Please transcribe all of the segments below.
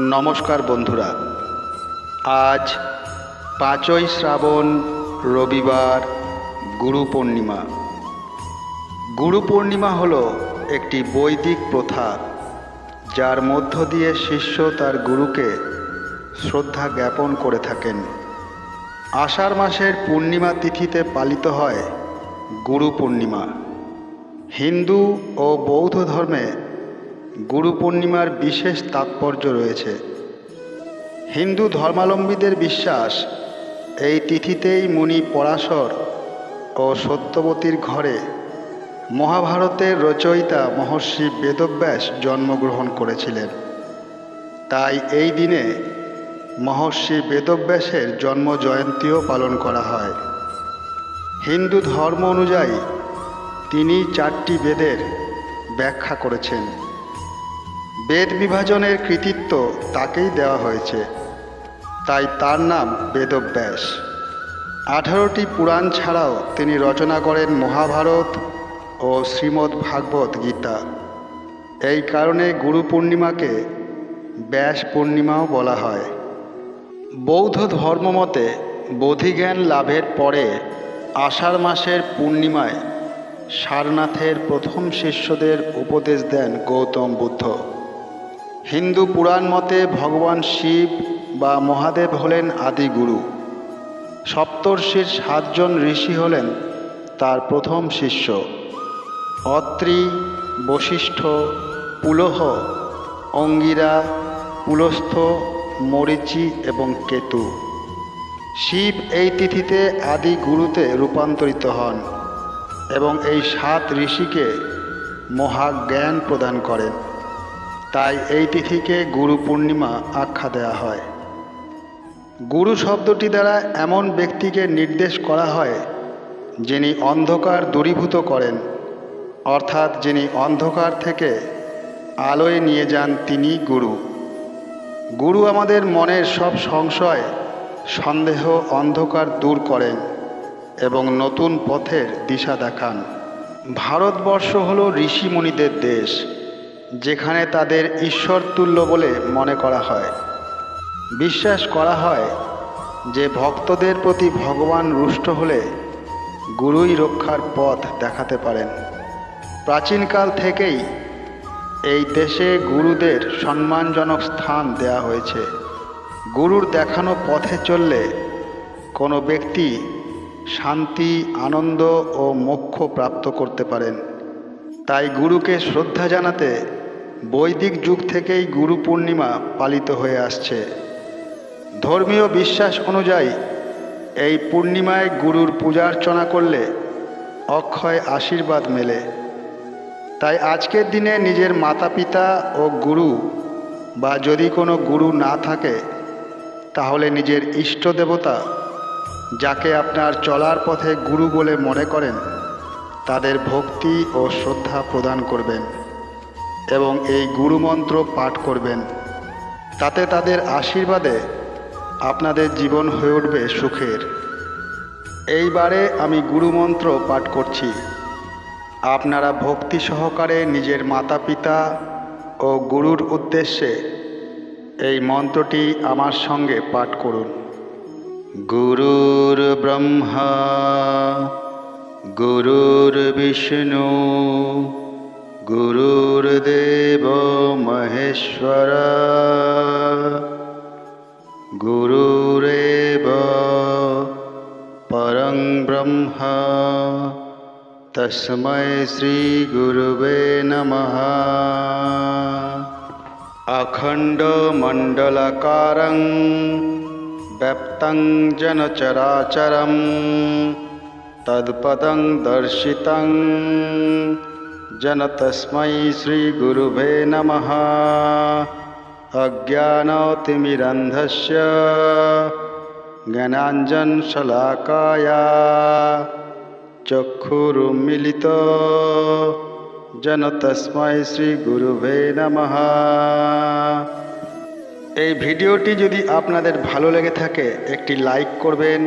নমস্কার বন্ধুরা। আজ পাঁচই শ্রাবণ রবিবার গুরু পূর্ণিমা। গুরু পূর্ণিমা হল একটি বৈদিক প্রথা, যার মধ্য দিয়ে শিষ্য তার গুরুকে শ্রদ্ধা জ্ঞাপন করে থাকেন। আষাঢ় মাসের পূর্ণিমা তিথিতে পালিত হয় গুরু পূর্ণিমা। হিন্দু ও বৌদ্ধ ধর্মে গুরু পূর্ণিমার বিশেষ তাৎপর্য রয়েছে। হিন্দু ধর্মাবলম্বীদের বিশ্বাস, এই তিথিতেই মুনি পরাশর ও সত্যবতীর ঘরে মহাভারতের রচয়িতা মহর্ষি বেদব্যাস জন্মগ্রহণ করেছিলেন। তাই এই দিনে মহর্ষি বেদব্যাসের জন্ম জয়ন্তীও পালন করা হয়। হিন্দু ধর্ম অনুযায়ী তিনি চারটি বেদের ব্যাখ্যা করেছেন। বেদ বিভাজনের কৃতিত্ব তাকেই দেওয়া হয়েছে। তাই তার নাম বেদব্যাস। আঠারোটি পুরাণ ছাড়াও তিনি রচনা করেন মহাভারত ও শ্রীমদ্ ভাগবত গীতা। এই কারণে গুরু পূর্ণিমাকে ব্যাস পূর্ণিমাও বলা হয়। বৌদ্ধ ধর্মমতে বোধিজ্ঞান লাভের পরে আষাঢ় মাসের পূর্ণিমায় সারনাথের প্রথম শিষ্যদের উপদেশ দেন গৌতম বুদ্ধ। হিন্দু পুরাণ মতে ভগবান শিব বা মহাদেব হলেন আদি গুরু। সপ্তর্ষির সাতজন ঋষি হলেন তার প্রথম শিষ্য। অত্রি, বশিষ্ঠ, পুলহ, অঙ্গিরা, পুলস্থ, মরিচি এবং কেতু। শিব এই তিথিতে আদি গুরুতে রূপান্তরিত হন এবং এই সাত ঋষিকে মহাজ্ঞান প্রদান করেন। তাই এই তিথিকে গুরু পূর্ণিমা আখ্যা দেওয়া হয়। গুরু শব্দটি দ্বারা এমন ব্যক্তিকে নির্দেশ করা হয়, যিনি অন্ধকার দূরীভূত করেন, অর্থাৎ যিনি অন্ধকার থেকে আলোয় নিয়ে যান তিনি গুরু। গুরু আমাদের মনের সব সংশয়, সন্দেহ, অন্ধকার দূর করেন এবং নতুন পথের দিশা দেখান। ভারতবর্ষ হল ঋষিমণিদের দেশ। যেখানে তাদের ঈশ্বর তুল্য বলে মনে করা হয়। বিশ্বাস করা হয় যে ভক্তদের প্রতি ভগবান রুষ্ট হলে গুরুই রক্ষার পথ দেখাতে পারেন। প্রাচীনকাল থেকেই এই দেশে গুরুদের সম্মানজনক স্থান দেয়া হয়েছে। গুরুর দেখানো পথে চললে কোনো ব্যক্তি শান্তি, আনন্দ ও মোক্ষ প্রাপ্ত করতে পারেন। তাই গুরুকে শ্রদ্ধা জানাতে বৈদিক যুগ থেকেই গুরু পূর্ণিমা পালিত হয়ে আসছে। ধর্মীয় বিশ্বাস অনুযায়ী এই পূর্ণিমায় গুরুর পূজার্চনা করলে অক্ষয় আশীর্বাদ মেলে। তাই আজকের দিনে নিজের মাতা পিতা ও গুরু বা যদি কোনো গুরু না থাকে, তাহলে নিজের ইষ্ট দেবতা যাকে আপনার চলার পথে গুরু বলে মনে করেন, তাদের ভক্তি ও শ্রদ্ধা প্রদান করবেন। এবং এই গুরুমন্ত্র পাঠ করবেন। তাতে তাদের আশীর্বাদে আপনাদের জীবন হয়ে উঠবে সুখের। এইবারে আমি গুরুমন্ত্র পাঠ করছি। আপনারা ভক্তি সহকারে নিজের মাতা পিতা ও গুরুর উদ্দেশ্যে এই মন্ত্রটি আমার সঙ্গে পাঠ করুন। গুরুর ব্রহ্মা, গুরুর বিষ্ণু गुरुर्देवो महेश्वर। गुरुरेव परं ब्रह्म। तस्मै श्रीगुरुवे नमः। अखण्डमण्डलकारं व्यप्तं जनचराचरं तत्पदं दर्शितम् जन तस्मै श्रीगुरुवे नमः अज्ञानतिमिरन्धस्य ज्ञानाञ्जनशलाकाया চক্ষুরুমিলিত যেন তস্মাই শ্রী গুরুভে নমঃ এই ভিডিওটি যদি আপনাদের ভালো লেগে থাকে একটি লাইক করবেন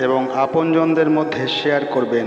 এবং আপনজনদের মধ্যে শেয়ার করবেন